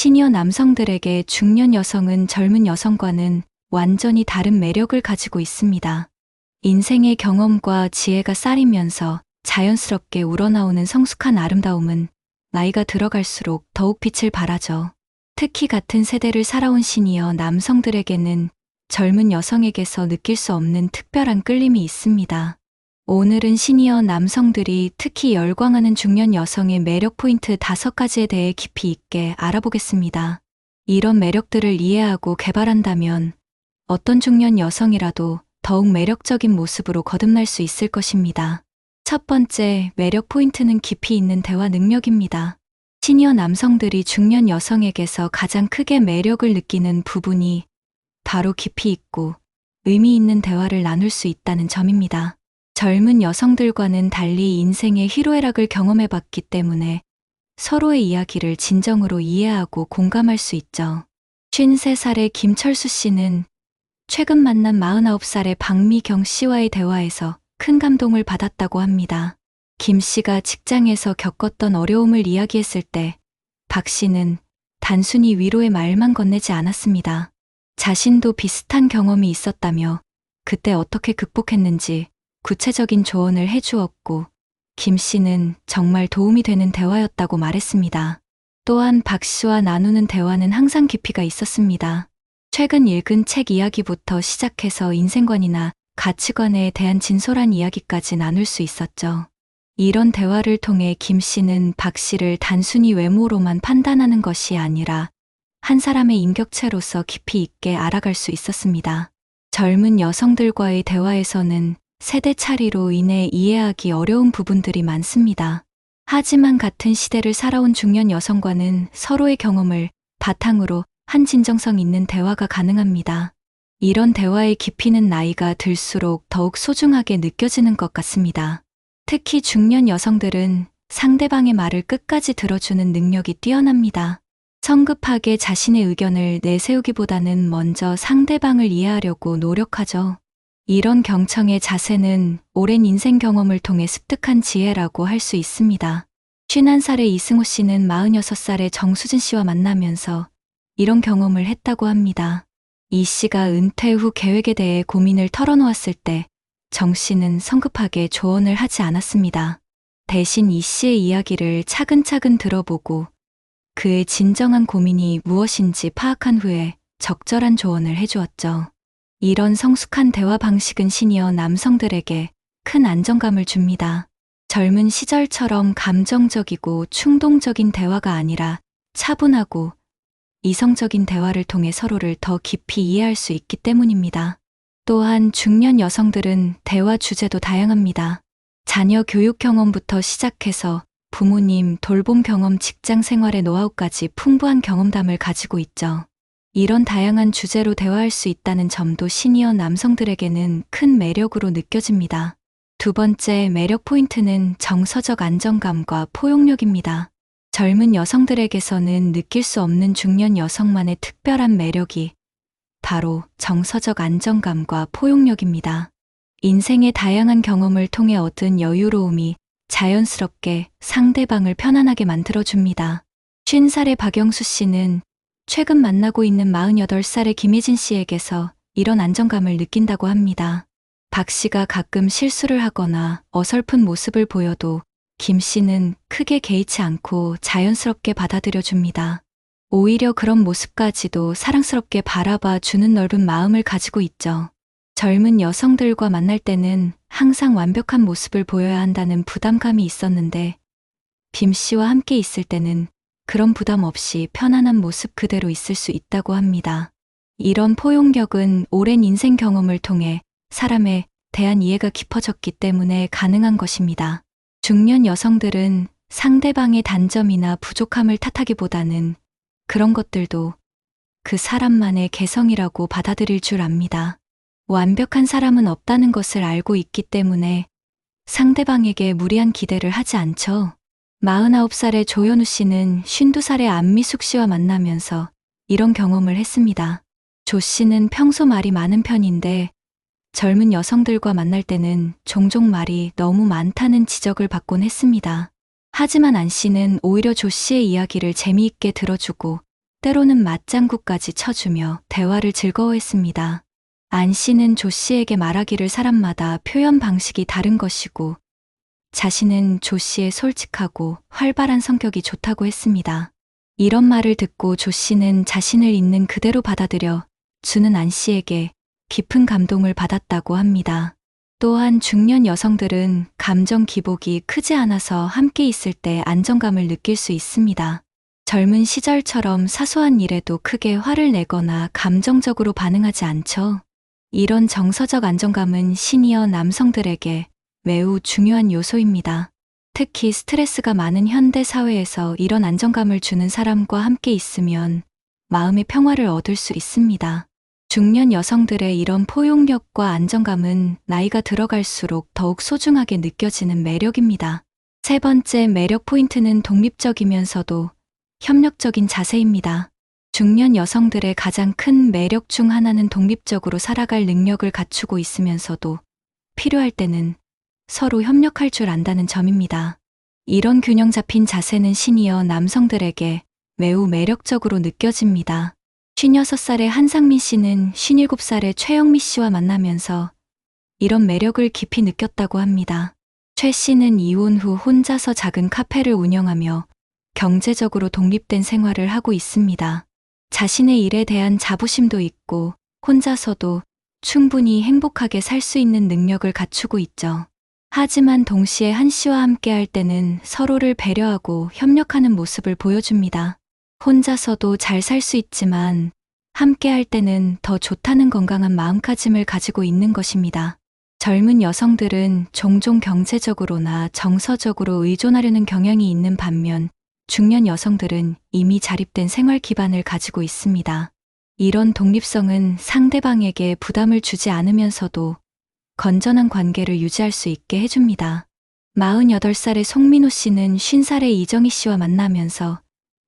시니어 남성들에게 중년 여성은 젊은 여성과는 완전히 다른 매력을 가지고 있습니다. 인생의 경험과 지혜가 쌓이면서 자연스럽게 우러나오는 성숙한 아름다움은 나이가 들어갈수록 더욱 빛을 발하죠. 특히 같은 세대를 살아온 시니어 남성들에게는 젊은 여성에게서 느낄 수 없는 특별한 끌림이 있습니다. 오늘은 시니어 남성들이 특히 열광하는 중년 여성의 매력 포인트 다섯 가지에 대해 깊이 있게 알아보겠습니다. 이런 매력들을 이해하고 개발한다면 어떤 중년 여성이라도 더욱 매력적인 모습으로 거듭날 수 있을 것입니다. 첫 번째 매력 포인트는 깊이 있는 대화 능력입니다. 시니어 남성들이 중년 여성에게서 가장 크게 매력을 느끼는 부분이 바로 깊이 있고 의미 있는 대화를 나눌 수 있다는 점입니다. 젊은 여성들과는 달리 인생의 희로애락을 경험해봤기 때문에 서로의 이야기를 진정으로 이해하고 공감할 수 있죠. 53살의 김철수 씨는 최근 만난 49살의 박미경 씨와의 대화에서 큰 감동을 받았다고 합니다. 김 씨가 직장에서 겪었던 어려움을 이야기했을 때 박 씨는 단순히 위로의 말만 건네지 않았습니다. 자신도 비슷한 경험이 있었다며 그때 어떻게 극복했는지 구체적인 조언을 해주었고 김 씨는 정말 도움이 되는 대화였다고 말했습니다. 또한 박 씨와 나누는 대화는 항상 깊이가 있었습니다. 최근 읽은 책 이야기부터 시작해서 인생관이나 가치관에 대한 진솔한 이야기까지 나눌 수 있었죠. 이런 대화를 통해 김 씨는 박 씨를 단순히 외모로만 판단하는 것이 아니라 한 사람의 인격체로서 깊이 있게 알아갈 수 있었습니다. 젊은 여성들과의 대화에서는 세대 차이로 인해 이해하기 어려운 부분들이 많습니다. 하지만 같은 시대를 살아온 중년 여성과는 서로의 경험을 바탕으로 한 진정성 있는 대화가 가능합니다. 이런 대화의 깊이는 나이가 들수록 더욱 소중하게 느껴지는 것 같습니다. 특히 중년 여성들은 상대방의 말을 끝까지 들어주는 능력이 뛰어납니다. 성급하게 자신의 의견을 내세우기보다는 먼저 상대방을 이해하려고 노력하죠. 이런 경청의 자세는 오랜 인생 경험을 통해 습득한 지혜라고 할 수 있습니다. 51살의 이승호 씨는 46살의 정수진 씨와 만나면서 이런 경험을 했다고 합니다. 이 씨가 은퇴 후 계획에 대해 고민을 털어놓았을 때 정 씨는 성급하게 조언을 하지 않았습니다. 대신 이 씨의 이야기를 차근차근 들어보고 그의 진정한 고민이 무엇인지 파악한 후에 적절한 조언을 해주었죠. 이런 성숙한 대화 방식은 시니어 남성들에게 큰 안정감을 줍니다. 젊은 시절처럼 감정적이고 충동적인 대화가 아니라 차분하고 이성적인 대화를 통해 서로를 더 깊이 이해할 수 있기 때문입니다. 또한 중년 여성들은 대화 주제도 다양합니다. 자녀 교육 경험부터 시작해서 부모님 돌봄 경험 직장 생활의 노하우까지 풍부한 경험담을 가지고 있죠. 이런 다양한 주제로 대화할 수 있다는 점도 시니어 남성들에게는 큰 매력으로 느껴집니다. 두 번째 매력 포인트는 정서적 안정감과 포용력입니다. 젊은 여성들에게서는 느낄 수 없는 중년 여성만의 특별한 매력이 바로 정서적 안정감과 포용력입니다. 인생의 다양한 경험을 통해 얻은 여유로움이 자연스럽게 상대방을 편안하게 만들어줍니다. 50살의 박영수 씨는 최근 만나고 있는 48살의 김혜진 씨에게서 이런 안정감을 느낀다고 합니다. 박 씨가 가끔 실수를 하거나 어설픈 모습을 보여도 김 씨는 크게 개의치 않고 자연스럽게 받아들여 줍니다. 오히려 그런 모습까지도 사랑스럽게 바라봐 주는 넓은 마음을 가지고 있죠. 젊은 여성들과 만날 때는 항상 완벽한 모습을 보여야 한다는 부담감이 있었는데, 빔 씨와 함께 있을 때는 그런 부담 없이 편안한 모습 그대로 있을 수 있다고 합니다. 이런 포용력은 오랜 인생 경험을 통해 사람에 대한 이해가 깊어졌기 때문에 가능한 것입니다. 중년 여성들은 상대방의 단점이나 부족함을 탓하기보다는 그런 것들도 그 사람만의 개성이라고 받아들일 줄 압니다. 완벽한 사람은 없다는 것을 알고 있기 때문에 상대방에게 무리한 기대를 하지 않죠. 49살의 조현우 씨는 52살의 안미숙 씨와 만나면서 이런 경험을 했습니다. 조 씨는 평소 말이 많은 편인데 젊은 여성들과 만날 때는 종종 말이 너무 많다는 지적을 받곤 했습니다. 하지만 안 씨는 오히려 조 씨의 이야기를 재미있게 들어주고 때로는 맞장구까지 쳐주며 대화를 즐거워했습니다. 안 씨는 조 씨에게 말하기를 사람마다 표현 방식이 다른 것이고 자신은 조 씨의 솔직하고 활발한 성격이 좋다고 했습니다. 이런 말을 듣고 조 씨는 자신을 있는 그대로 받아들여 주는 안 씨에게 깊은 감동을 받았다고 합니다. 또한 중년 여성들은 감정 기복이 크지 않아서 함께 있을 때 안정감을 느낄 수 있습니다. 젊은 시절처럼 사소한 일에도 크게 화를 내거나 감정적으로 반응하지 않죠. 이런 정서적 안정감은 시니어 남성들에게 매우 중요한 요소입니다. 특히 스트레스가 많은 현대 사회에서 이런 안정감을 주는 사람과 함께 있으면 마음의 평화를 얻을 수 있습니다. 중년 여성들의 이런 포용력과 안정감은 나이가 들어갈수록 더욱 소중하게 느껴지는 매력입니다. 세 번째 매력 포인트는 독립적이면서도 협력적인 자세입니다. 중년 여성들의 가장 큰 매력 중 하나는 독립적으로 살아갈 능력을 갖추고 있으면서도 필요할 때는 서로 협력할 줄 안다는 점입니다. 이런 균형 잡힌 자세는 시니어 남성들에게 매우 매력적으로 느껴집니다. 56살의 한상민 씨는 57살의 최영미 씨와 만나면서 이런 매력을 깊이 느꼈다고 합니다. 최 씨는 이혼 후 혼자서 작은 카페를 운영하며 경제적으로 독립된 생활을 하고 있습니다. 자신의 일에 대한 자부심도 있고 혼자서도 충분히 행복하게 살 수 있는 능력을 갖추고 있죠. 하지만 동시에 한 씨와 함께 할 때는 서로를 배려하고 협력하는 모습을 보여줍니다. 혼자서도 잘 살 수 있지만 함께 할 때는 더 좋다는 건강한 마음가짐을 가지고 있는 것입니다. 젊은 여성들은 종종 경제적으로나 정서적으로 의존하려는 경향이 있는 반면 중년 여성들은 이미 자립된 생활 기반을 가지고 있습니다. 이런 독립성은 상대방에게 부담을 주지 않으면서도 건전한 관계를 유지할 수 있게 해줍니다. 48살의 송민호 씨는 50살의 이정희 씨와 만나면서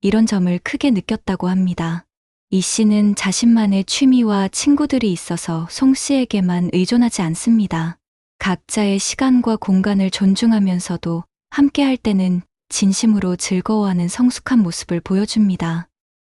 이런 점을 크게 느꼈다고 합니다. 이 씨는 자신만의 취미와 친구들이 있어서 송 씨에게만 의존하지 않습니다. 각자의 시간과 공간을 존중하면서도 함께 할 때는 진심으로 즐거워하는 성숙한 모습을 보여줍니다.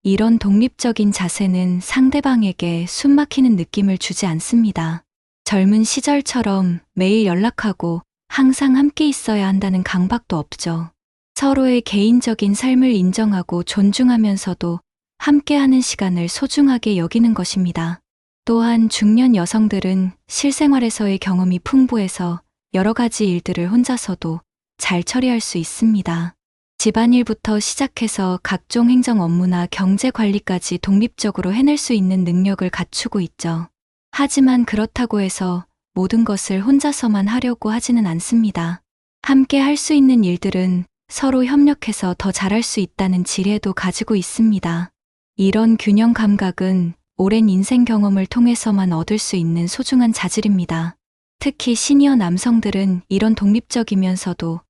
이런 독립적인 자세는 상대방에게 숨 막히는 느낌을 주지 않습니다. 젊은 시절처럼 매일 연락하고 항상 함께 있어야 한다는 강박도 없죠. 서로의 개인적인 삶을 인정하고 존중하면서도 함께하는 시간을 소중하게 여기는 것입니다. 또한 중년 여성들은 실생활에서의 경험이 풍부해서 여러 가지 일들을 혼자서도 잘 처리할 수 있습니다. 집안일부터 시작해서 각종 행정 업무나 경제 관리까지 독립적으로 해낼 수 있는 능력을 갖추고 있죠. 하지만 그렇다고 해서 모든 것을 혼자서만 하려고 하지는 않습니다. 함께 할 수 있는 일들은 서로 협력해서 더 잘할 수 있다는 지혜도 가지고 있습니다. 이런 균형 감각은 오랜 인생 경험을 통해서만 얻을 수 있는 소중한 자질입니다. 특히 시니어 남성들은 이런 독립적이면서도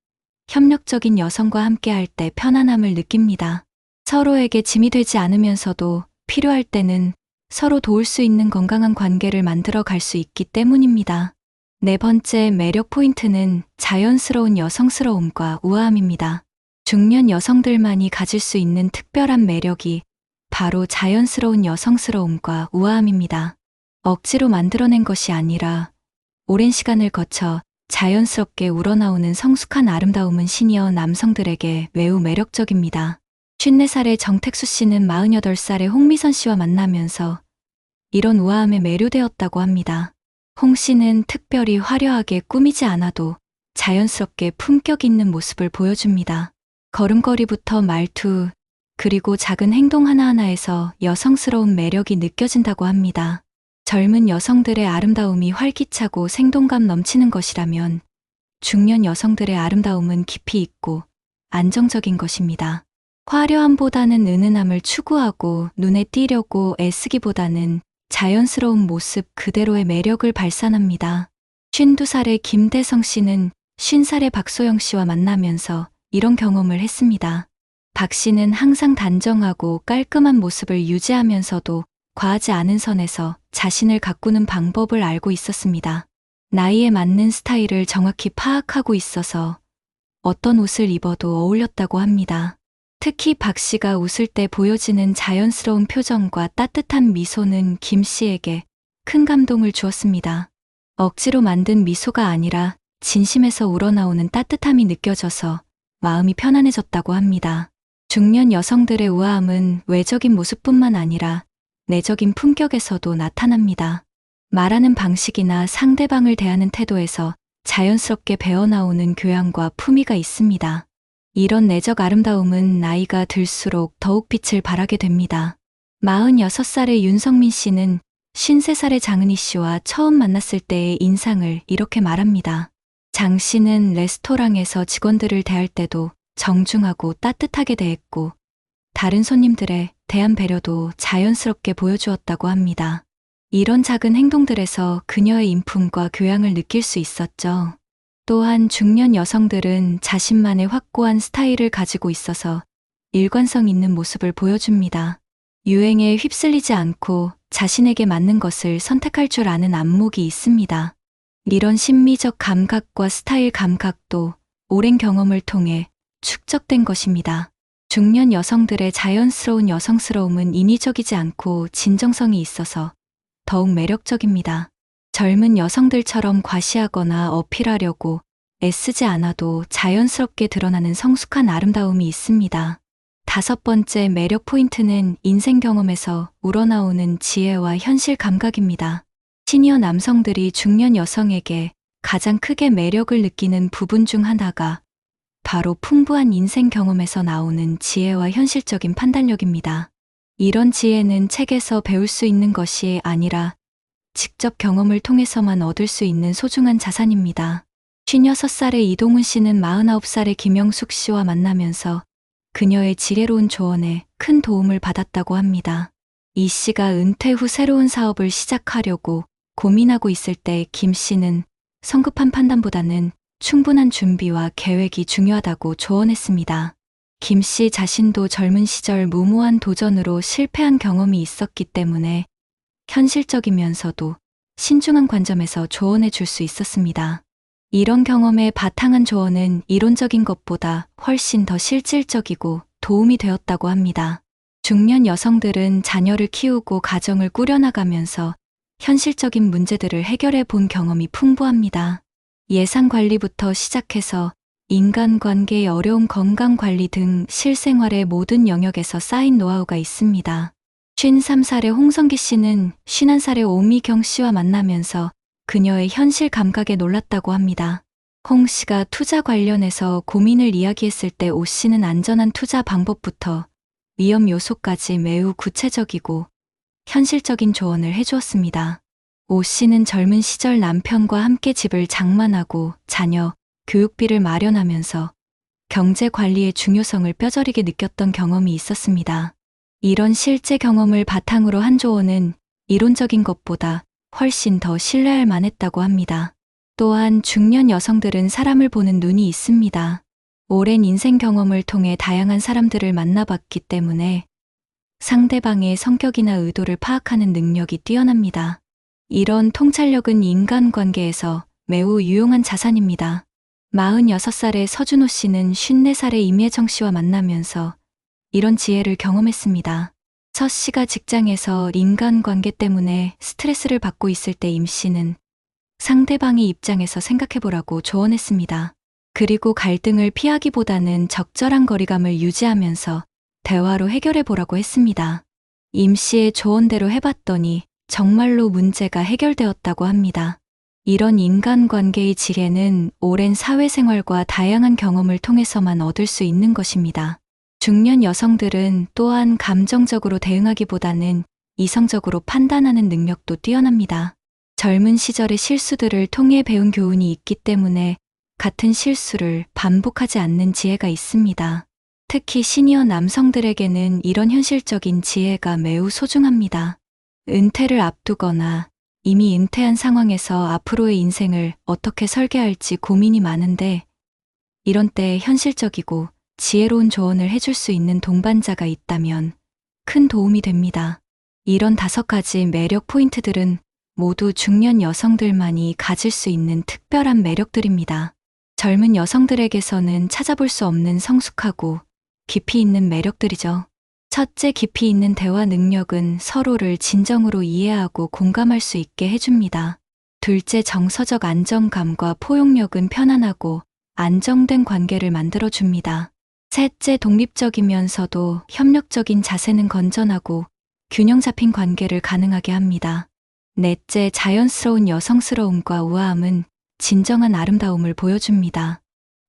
협력적인 여성과 함께 할 때 편안함을 느낍니다. 서로에게 짐이 되지 않으면서도 필요할 때는 서로 도울 수 있는 건강한 관계를 만들어 갈 수 있기 때문입니다. 네 번째 매력 포인트는 자연스러운 여성스러움과 우아함입니다. 중년 여성들만이 가질 수 있는 특별한 매력이 바로 자연스러운 여성스러움과 우아함입니다. 억지로 만들어낸 것이 아니라 오랜 시간을 거쳐 자연스럽게 우러나오는 성숙한 아름다움은 시니어 남성들에게 매우 매력적입니다. 54살의 정택수 씨는 48살의 홍미선 씨와 만나면서 이런 우아함에 매료되었다고 합니다. 홍 씨는 특별히 화려하게 꾸미지 않아도 자연스럽게 품격 있는 모습을 보여줍니다. 걸음걸이부터 말투, 그리고 작은 행동 하나하나에서 여성스러운 매력이 느껴진다고 합니다. 젊은 여성들의 아름다움이 활기차고 생동감 넘치는 것이라면 중년 여성들의 아름다움은 깊이 있고 안정적인 것입니다. 화려함보다는 은은함을 추구하고 눈에 띄려고 애쓰기보다는 자연스러운 모습 그대로의 매력을 발산합니다. 52살의 김대성 씨는 50살의 박소영 씨와 만나면서 이런 경험을 했습니다. 박 씨는 항상 단정하고 깔끔한 모습을 유지하면서도 과하지 않은 선에서 자신을 가꾸는 방법을 알고 있었습니다. 나이에 맞는 스타일을 정확히 파악하고 있어서 어떤 옷을 입어도 어울렸다고 합니다. 특히 박 씨가 웃을 때 보여지는 자연스러운 표정과 따뜻한 미소는 김 씨에게 큰 감동을 주었습니다. 억지로 만든 미소가 아니라 진심에서 우러나오는 따뜻함이 느껴져서 마음이 편안해졌다고 합니다. 중년 여성들의 우아함은 외적인 모습뿐만 아니라 내적인 품격에서도 나타납니다. 말하는 방식이나 상대방을 대하는 태도에서 자연스럽게 배어나오는 교양과 품위가 있습니다. 이런 내적 아름다움은 나이가 들수록 더욱 빛을 발하게 됩니다. 46살의 윤성민 씨는 53살의 장은희 씨와 처음 만났을 때의 인상을 이렇게 말합니다. 장 씨는 레스토랑에서 직원들을 대할 때도 정중하고 따뜻하게 대했고, 다른 손님들의 대한 배려도 자연스럽게 보여주었다고 합니다. 이런 작은 행동들에서 그녀의 인품과 교양을 느낄 수 있었죠. 또한 중년 여성들은 자신만의 확고한 스타일을 가지고 있어서 일관성 있는 모습을 보여줍니다. 유행에 휩쓸리지 않고 자신에게 맞는 것을 선택할 줄 아는 안목이 있습니다. 이런 심미적 감각과 스타일 감각도 오랜 경험을 통해 축적된 것입니다. 중년 여성들의 자연스러운 여성스러움은 인위적이지 않고 진정성이 있어서 더욱 매력적입니다. 젊은 여성들처럼 과시하거나 어필하려고 애쓰지 않아도 자연스럽게 드러나는 성숙한 아름다움이 있습니다. 다섯 번째 매력 포인트는 인생 경험에서 우러나오는 지혜와 현실 감각입니다. 시니어 남성들이 중년 여성에게 가장 크게 매력을 느끼는 부분 중 하나가 바로 풍부한 인생 경험에서 나오는 지혜와 현실적인 판단력입니다. 이런 지혜는 책에서 배울 수 있는 것이 아니라 직접 경험을 통해서만 얻을 수 있는 소중한 자산입니다. 56살의 이동훈 씨는 49살의 김영숙 씨와 만나면서 그녀의 지혜로운 조언에 큰 도움을 받았다고 합니다. 이 씨가 은퇴 후 새로운 사업을 시작하려고 고민하고 있을 때 김 씨는 성급한 판단보다는 충분한 준비와 계획이 중요하다고 조언했습니다. 김 씨 자신도 젊은 시절 무모한 도전으로 실패한 경험이 있었기 때문에 현실적이면서도 신중한 관점에서 조언해 줄 수 있었습니다. 이런 경험의 바탕한 조언은 이론적인 것보다 훨씬 더 실질적이고 도움이 되었다고 합니다. 중년 여성들은 자녀를 키우고 가정을 꾸려나가면서 현실적인 문제들을 해결해 본 경험이 풍부합니다. 예산 관리부터 시작해서 인간관계의 어려운 건강관리 등 실생활의 모든 영역에서 쌓인 노하우가 있습니다. 53살의 홍성기 씨는 51살의 오미경 씨와 만나면서 그녀의 현실 감각에 놀랐다고 합니다. 홍 씨가 투자 관련해서 고민을 이야기했을 때 오 씨는 안전한 투자 방법부터 위험 요소까지 매우 구체적이고 현실적인 조언을 해주었습니다. 오 씨는 젊은 시절 남편과 함께 집을 장만하고 자녀, 교육비를 마련하면서 경제 관리의 중요성을 뼈저리게 느꼈던 경험이 있었습니다. 이런 실제 경험을 바탕으로 한 조언은 이론적인 것보다 훨씬 더 신뢰할 만했다고 합니다. 또한 중년 여성들은 사람을 보는 눈이 있습니다. 오랜 인생 경험을 통해 다양한 사람들을 만나봤기 때문에 상대방의 성격이나 의도를 파악하는 능력이 뛰어납니다. 이런 통찰력은 인간관계에서 매우 유용한 자산입니다. 46살의 서준호 씨는 54살의 임예정 씨와 만나면서 이런 지혜를 경험했습니다. 첫 씨가 직장에서 인간관계 때문에 스트레스를 받고 있을 때 임 씨는 상대방의 입장에서 생각해보라고 조언했습니다. 그리고 갈등을 피하기보다는 적절한 거리감을 유지하면서 대화로 해결해보라고 했습니다. 임 씨의 조언대로 해봤더니 정말로 문제가 해결되었다고 합니다. 이런 인간관계의 지혜는 오랜 사회생활과 다양한 경험을 통해서만 얻을 수 있는 것입니다. 중년 여성들은 또한 감정적으로 대응하기보다는 이성적으로 판단하는 능력도 뛰어납니다. 젊은 시절의 실수들을 통해 배운 교훈이 있기 때문에 같은 실수를 반복하지 않는 지혜가 있습니다. 특히 시니어 남성들에게는 이런 현실적인 지혜가 매우 소중합니다. 은퇴를 앞두거나 이미 은퇴한 상황에서 앞으로의 인생을 어떻게 설계할지 고민이 많은데 이런 때 현실적이고 지혜로운 조언을 해줄 수 있는 동반자가 있다면 큰 도움이 됩니다. 이런 다섯 가지 매력 포인트들은 모두 중년 여성들만이 가질 수 있는 특별한 매력들입니다. 젊은 여성들에게서는 찾아볼 수 없는 성숙하고 깊이 있는 매력들이죠. 첫째 깊이 있는 대화 능력은 서로를 진정으로 이해하고 공감할 수 있게 해줍니다. 둘째 정서적 안정감과 포용력은 편안하고 안정된 관계를 만들어줍니다. 셋째 독립적이면서도 협력적인 자세는 건전하고 균형 잡힌 관계를 가능하게 합니다. 넷째 자연스러운 여성스러움과 우아함은 진정한 아름다움을 보여줍니다.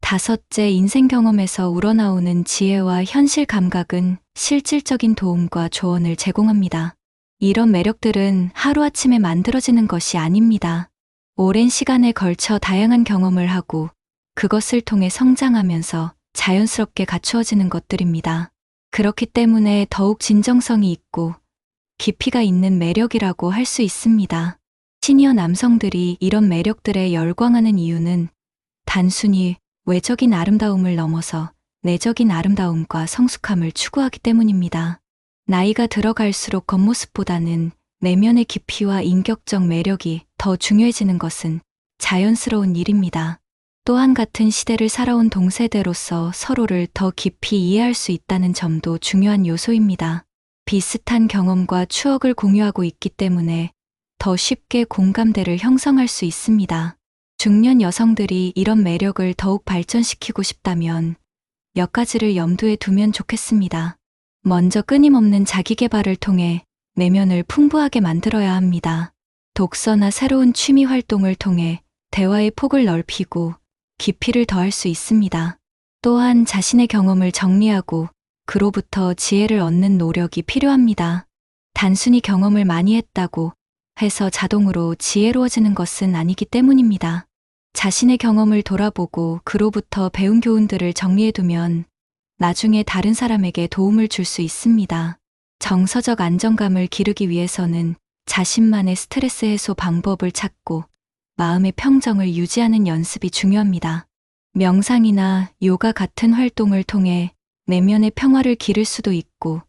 다섯째 인생 경험에서 우러나오는 지혜와 현실 감각은 실질적인 도움과 조언을 제공합니다. 이런 매력들은 하루아침에 만들어지는 것이 아닙니다. 오랜 시간에 걸쳐 다양한 경험을 하고 그것을 통해 성장하면서 자연스럽게 갖추어지는 것들입니다. 그렇기 때문에 더욱 진정성이 있고 깊이가 있는 매력이라고 할 수 있습니다. 시니어 남성들이 이런 매력들에 열광하는 이유는 단순히 외적인 아름다움을 넘어서 내적인 아름다움과 성숙함을 추구하기 때문입니다. 나이가 들어갈수록 겉모습보다는 내면의 깊이와 인격적 매력이 더 중요해지는 것은 자연스러운 일입니다. 또한 같은 시대를 살아온 동세대로서 서로를 더 깊이 이해할 수 있다는 점도 중요한 요소입니다. 비슷한 경험과 추억을 공유하고 있기 때문에 더 쉽게 공감대를 형성할 수 있습니다. 중년 여성들이 이런 매력을 더욱 발전시키고 싶다면 몇 가지를 염두에 두면 좋겠습니다. 먼저 끊임없는 자기 개발을 통해 내면을 풍부하게 만들어야 합니다. 독서나 새로운 취미 활동을 통해 대화의 폭을 넓히고 깊이를 더할 수 있습니다. 또한 자신의 경험을 정리하고 그로부터 지혜를 얻는 노력이 필요합니다. 단순히 경험을 많이 했다고 해서 자동으로 지혜로워지는 것은 아니기 때문입니다. 자신의 경험을 돌아보고 그로부터 배운 교훈들을 정리해두면 나중에 다른 사람에게 도움을 줄 수 있습니다. 정서적 안정감을 기르기 위해서는 자신만의 스트레스 해소 방법을 찾고 마음의 평정을 유지하는 연습이 중요합니다. 명상이나 요가 같은 활동을 통해 내면의 평화를 기를 수도 있고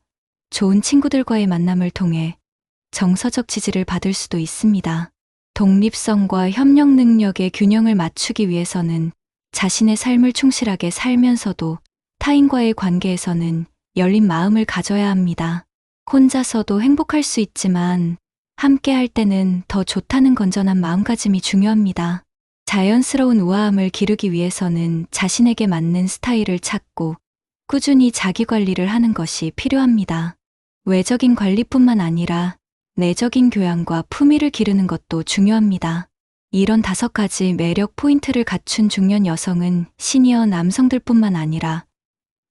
좋은 친구들과의 만남을 통해 정서적 지지를 받을 수도 있습니다. 독립성과 협력 능력의 균형을 맞추기 위해서는 자신의 삶을 충실하게 살면서도 타인과의 관계에서는 열린 마음을 가져야 합니다. 혼자서도 행복할 수 있지만 함께 할 때는 더 좋다는 건전한 마음가짐이 중요합니다. 자연스러운 우아함을 기르기 위해서는 자신에게 맞는 스타일을 찾고 꾸준히 자기 관리를 하는 것이 필요합니다. 외적인 관리뿐만 아니라 내적인 교양과 품위를 기르는 것도 중요합니다. 이런 다섯 가지 매력 포인트를 갖춘 중년 여성은 시니어 남성들뿐만 아니라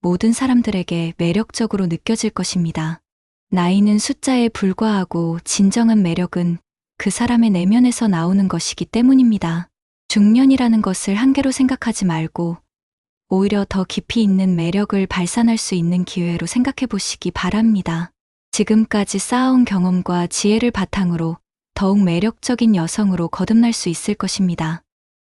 모든 사람들에게 매력적으로 느껴질 것입니다. 나이는 숫자에 불과하고 진정한 매력은 그 사람의 내면에서 나오는 것이기 때문입니다. 중년이라는 것을 한계로 생각하지 말고 오히려 더 깊이 있는 매력을 발산할 수 있는 기회로 생각해 보시기 바랍니다. 지금까지 쌓아온 경험과 지혜를 바탕으로 더욱 매력적인 여성으로 거듭날 수 있을 것입니다.